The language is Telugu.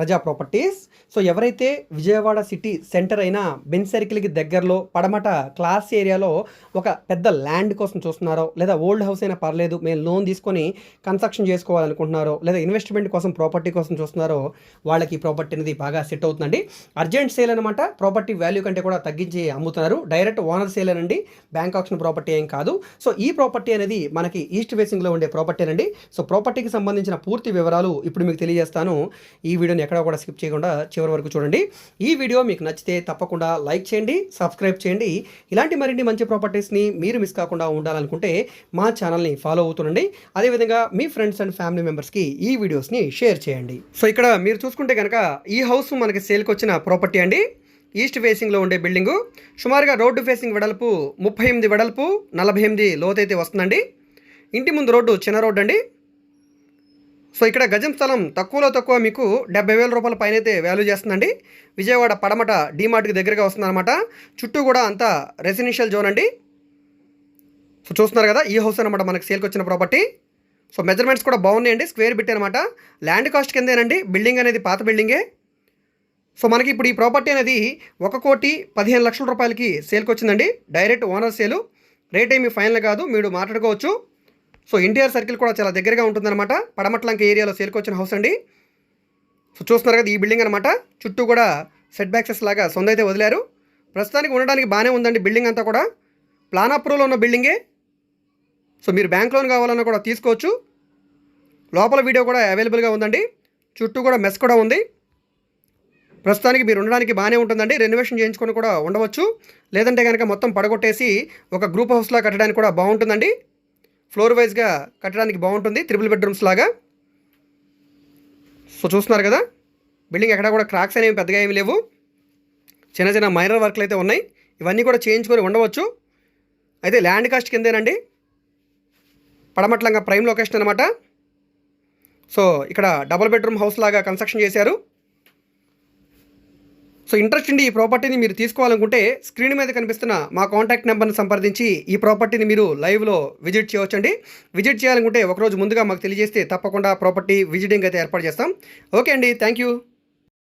Raza properties. So ఎవరైతే విజయవాడ సిటీ సెంటర్ అయిన బెన్ సర్కిల్కి దగ్గరలో పడమట క్లాస్ ఏరియాలో ఒక పెద్ద ల్యాండ్ కోసం చూస్తున్నారో లేదా ఓల్డ్ హౌస్ అయినా పర్లేదు మేము లోన్ తీసుకొని కన్స్ట్రక్షన్ చేసుకోవాలనుకుంటున్నారో లేదా ఇన్వెస్ట్మెంట్ కోసం ప్రాపర్టీ కోసం చూస్తున్నారో వాళ్ళకి ఈ ప్రాపర్టీ అనేది బాగా సెట్ అవుతుందండి. అర్జెంట్ సేల్ అనమాట ప్రాపర్టీ వాల్యూ కంటే కూడా తగ్గించి అమ్ముతున్నారు. డైరెక్ట్ ఓనర్ సేల్ అనండి బ్యాంక్ ఆప్షన్ ప్రాపర్టీ ఏం కాదు. సో ఈ ప్రాపర్టీ అనేది మనకి ఈస్ట్ ఫేసింగ్లో ఉండే ప్రాపర్టీ అండి సో ప్రాపర్టీకి సంబంధించిన పూర్తి వివరాలు ఇప్పుడు మీకు తెలియజేస్తాను. ఈ వీడియోని ఎక్కడ కూడా స్కిప్ చేయకుండా చివరి వరకు చూడండి. ఈ వీడియో మీకు నచ్చితే తప్పకుండా లైక్ చేయండి సబ్స్క్రైబ్ చేయండి. ఇలాంటి మరిన్ని మంచి ప్రాపర్టీస్ని మీరు మిస్ కాకుండా ఉండాలనుకుంటే మా ఛానల్ని ఫాలో అవుతుండండి. అదేవిధంగా మీ ఫ్రెండ్స్ అండ్ ఫ్యామిలీ మెంబర్స్కి ఈ వీడియోస్ని షేర్ చేయండి. సో ఇక్కడ మీరు చూసుకుంటే కనుక ఈ హౌస్ మనకి సేల్కి వచ్చిన ప్రాపర్టీ అండి. ఈస్ట్ ఫేసింగ్లో ఉండే బిల్డింగు. సుమారుగా రోడ్డు ఫేసింగ్ వెడల్పు ముప్పై ఎనిమిది వెడల్పు నలభై ఎనిమిది లోతైతే వస్తుందండి. ఇంటి ముందు రోడ్డు చిన్న రోడ్డు అండి. సో ఇక్కడ గజం స్థలం తక్కువలో తక్కువ మీకు డెబ్బై వేల రూపాయల పైన అయితే వాల్యూ చేస్తుందండి. విజయవాడ పడమట డీమార్ట్కి దగ్గరగా వస్తుందన్నమాట. చుట్టూ కూడా అంతా రెసిడెన్షియల్ జోన్ అండి. సో చూస్తున్నారు కదా ఈ హౌస్ అనమాట మనకి సేల్కి వచ్చిన ప్రాపర్టీ సో మెజర్మెంట్స్ కూడా బాగున్నాయండి స్క్వేర్ బిట్ అనమాట ల్యాండ్ కాస్ట్ కిందేనండి బిల్డింగ్ అనేది పాత బిల్డింగే సో మనకి ఇప్పుడు ఈ ప్రాపర్టీ అనేది ఒక కోటి పదిహేను లక్షల రూపాయలకి సేల్కి వచ్చిందండి. డైరెక్ట్ ఓనర్ సేలు రేట్ ఏమి ఫైనల్ కాదు మీరు మాట్లాడుకోవచ్చు. సో ఎన్టీఆర్ సర్కిల్ కూడా చాలా దగ్గరగా ఉంటుందన్నమాట. పడమట్లంక ఏరియాలో సేల్కి హౌస్ అండి. సో చూస్తున్నారు కదా ఈ బిల్డింగ్ అనమాట చుట్టూ కూడా సెట్ బ్యాక్సెస్ లాగా సొంత అయితే వదిలారు. ప్రస్తుతానికి ఉండడానికి బాగానే ఉందండి బిల్డింగ్ అంతా కూడా. ప్లాన్ అప్రూవల్ ఉన్న బిల్డింగే. సో మీరు బ్యాంక్ లోన్ కావాలన్నా కూడా తీసుకోవచ్చు. లోపల వీడియో కూడా అవైలబుల్గా ఉందండి. చుట్టూ కూడా మెస్ కూడా ఉంది. ప్రస్తుతానికి మీరు ఉండడానికి బాగానే ఉంటుందండి. రెనోవేషన్ చేయించుకొని కూడా ఉండవచ్చు. లేదంటే కనుక మొత్తం పడగొట్టేసి ఒక గ్రూప్ హౌస్లా కట్టడానికి కూడా బాగుంటుందండి. ఫ్లోర్ వైజ్గా కట్టడానికి బాగుంటుంది త్రిపుల్ బెడ్రూమ్స్ లాగా. సో చూస్తున్నారు కదా బిల్డింగ్ ఎక్కడ కూడా క్రాక్స్ అనేవి పెద్దగా ఏమి లేవు. చిన్న చిన్న మైనర్ వర్క్లు అయితే ఉన్నాయి. ఇవన్నీ కూడా చేయించుకొని ఉండవచ్చు. అయితే ల్యాండ్ కాస్ట్ కిందేనండి. పడమట్లంగా ప్రైమ్ లొకేషన్ అనమాట సో ఇక్కడ డబుల్ బెడ్రూమ్ హౌస్ లాగా కన్స్ట్రక్షన్ చేశారు. సో ఇంట్రెస్ట్ ఉండి ఈ ప్రాపర్టీని మీరు తీసుకోవాలనుకుంటే స్క్రీన్ మీద కనిపిస్తున్న మా కాంటాక్ట్ నెంబర్ని సంప్రదించి ఈ ప్రాపర్టీని మీరు లైవ్లో విజిట్ చేయవచ్చండి. విజిట్ చేయాలనుకుంటే ఒకరోజు ముందుగా మాకు తెలియజేస్తే తప్పకుండా ప్రాపర్టీ విజిటింగ్ అయితే ఏర్పాటు చేస్తాం. ఓకే అండి థ్యాంక్ యూ